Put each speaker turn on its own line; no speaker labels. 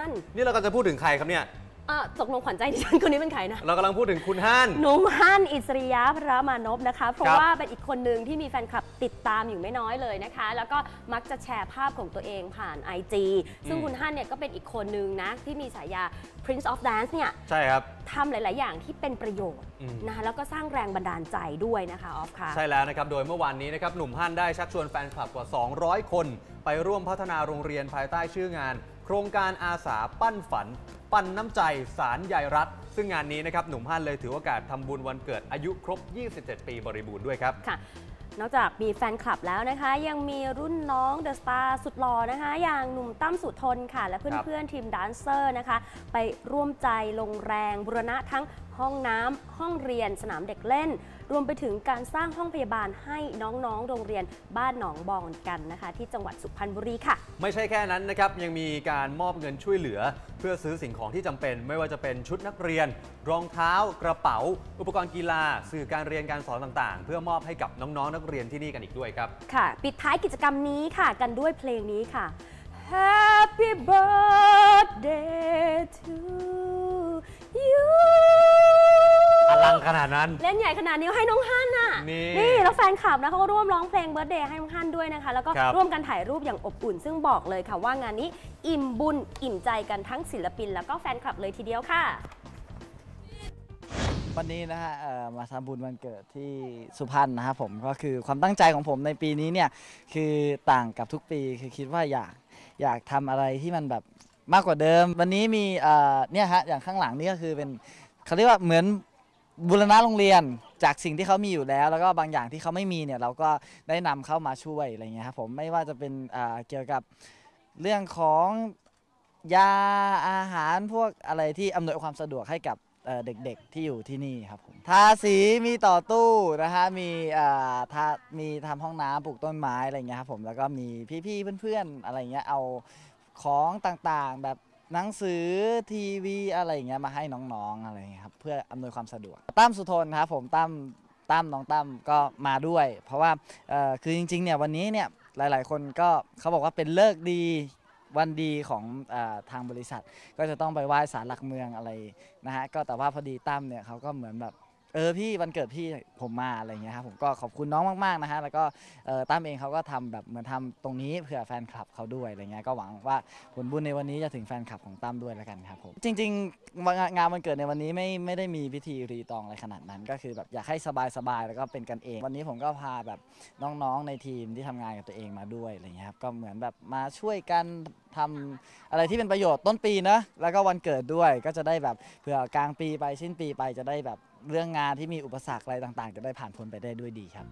ฮั่น
นี่เรากำลังจะพูดถึงใครครับเนี่ย
อะตกลงขวัญใจดิฉันคนนี้เป็นใครนะ
เรากำลังพูดถึงคุณฮั่น
หนุ่มฮั่นอิสริยะพระมานพนะคะ เพราะ
ครับ
ว่าเป็นอีกคนหนึ่งที่มีแฟนคลับติดตามอยู่ไม่น้อยเลยนะคะ แล้วก็มักจะแชร์ภาพของตัวเองผ่าน IG ซึ่งคุณฮั่นเนี่ยก็เป็นอีกคนหนึ่งนะที่มีฉายา Prince of Dance เนี่ย
ใช่ครับ
ทำหลาย ๆ อย่างที่เป็นประโยชน์
อืม
นะคะแล้วก็สร้างแรงบันดาลใจด้วยนะคะออฟค่ะ
ใช่แล้วนะครับ โดยเมื่อวานนี้นะครับหนุ่มฮั่นได้ชักชวนแฟนคลับกว่า 200 คน ไปร่วมพัฒนาโรงเรียนภายใต้ชื่องาน โครงการอาสาปั้นฝัน ปั้นน้ำใจสารใยรัฐ ซึ่งงานนี้นะครับหนุ่มฮั่นเลยถือโอกาสทำบุญวันเกิดอายุครบ 27 ปีบริบูรณ์ด้วยครับ
ค่ะ นอกจากมีแฟนคลับแล้วนะคะ ยังมีรุ่นน้องเดอะสตาร์สุดหล่อนะคะ อย่างหนุ่มตั้มสุทนค่ะ และเพื่อนๆทีมแดนเซอร์นะคะ ไปร่วมใจลงแรงบุรณะทั้งห้องน้ำห้องเรียนสนามเด็กเล่น รวมไปถึงการสร้างห้องพยาบาลให้น้องๆ โรงเรียนบ้านหนองบอนกันนะคะ ที่จังหวัดสุพรรณบุรีค่ะ
ไม่ใช่แค่นั้นนะครับ ยังมีการมอบเงินช่วยเหลือ เพื่อซื้อสิ่งของที่จำเป็น ไม่ว่าจะเป็นชุดนักเรียน รองเท้า กระเป๋า อุปกรณ์กีฬา สื่อการเรียนการสอนต่างๆ เพื่อมอบให้กับน้องๆนักเรียนที่นี่กันอีกด้วยครับ
ค่ะ ปิดท้ายกิจกรรมนี้ค่ะ กันด้วยเพลงนี้ค่ะ Happy birthday to
นาดนั้น
เล่นใหญ่ขนาดนี้ให้น้องฮั่นน่ะ
นี่
แล้วแฟนคลับนะเขาก็ร่วมร้องเพลงเบิร์ d เดย์ให้น้องฮั่นด้วยนะคะ แล้วก็
ครับ
ร่วมกันถ่ายรูปอย่างอบอุ่น ซึ่งบอกเลยค่ะว่างานนี้อิ่มบุญอิ่มใจกันทั้งศิลปิน แล้วก็แฟนคลับเลยทีเดียวค่ะ
วันนี้นะฮะเอ่อมาทำบุญวันเกิดที่สุพรรณนะครับผมก็คือความตั้งใจของผมในปีนี้เนี่ยคือต่างกับทุกปีคือคิดว่าอยากอยากทำอะไรที่มันแบบมากกว่าเดิม วันนี้มีเอ่อเนี่ยฮะอย่างข้างหลังนี่ก็คือเป็นเขาเรียกว่าเหมือน บูรณะโรงเรียนจากสิ่งที่เขามีอยู่แล้ว แล้วก็บางอย่างที่เขาไม่มีเนี่ยเราก็ได้นำเข้ามาช่วยอะไรเงี้ยครับผมไม่ว่าจะเป็นอ่าเกี่ยวกับเรื่องของยาอาหารพวกอะไรที่อำนวยความสะดวกให้กับเอ่อเด็กๆที่อยู่ที่นี่ครับผมทาสีมีต่อตู้นะฮะมีอ่าทามีทำห้องน้ำปลูกต้นไม้อะไรเงี้ยครับผมแล้วก็มีพี่ๆเพื่อนๆอะไรเงี้ยเอาของต่างๆแบบ หนังสือทีวีอะไรอย่างเงี้ยมาให้น้องๆอะไรเงี้ยครับเพื่ออำนวยความสะดวกตั้มสุทนครับผมตั้มตั้มน้องตั้มก็มาด้วย เพราะว่าเอ่อคือจริงๆเนี่ยวันนี้เนี่ยหลายๆ คนก็เขาบอกว่าเป็นเลิกษ์ดีวันดีของอาทางบริษัท ก็จะต้องไปไหว้ศาลหลักเมืองอะไรนะฮะก็แต่ว่าพอดีตั้มเนี่ยเขาก็เหมือนแบบ เออพี่วันเกิดพี่ผมมาอะไรเงี้ยครับผมก็ขอบคุณน้องมากๆนะฮะแล้วก็เออตั้มเองเขาก็ทำแบบเหมือนทำตรงนี้เผื่อแฟนคลับเขาด้วยอะไรเงี้ยก็หวังว่าผลบุญในวันนี้จะถึงแฟนคลับของตั้มด้วยแล้วกันครับผมจริงๆงานงานวันเกิดในวันนี้ไม่ไม่ได้มีพิธีรีตองอะไรขนาดนั้น ก็คือแบบอยากให้สบายๆแล้วก็เป็นกันเอง วันนี้ผมก็พาแบบน้องๆในทีมที่ทำงานกับตัวเองมาด้วยอะไรเงี้ยครับก็เหมือนแบบมาช่วยกันทำ อะไรที่เป็นประโยชน์ต้นปีนะ แล้วก็วันเกิดด้วยก็จะได้แบบเผื่อกลางปีไปสิ้นปีไปจะได้แบบ เรื่องงานที่มีอุปสรรคอะไรต่างๆ จะได้ผ่านพ้นไปได้ด้วยดีครับ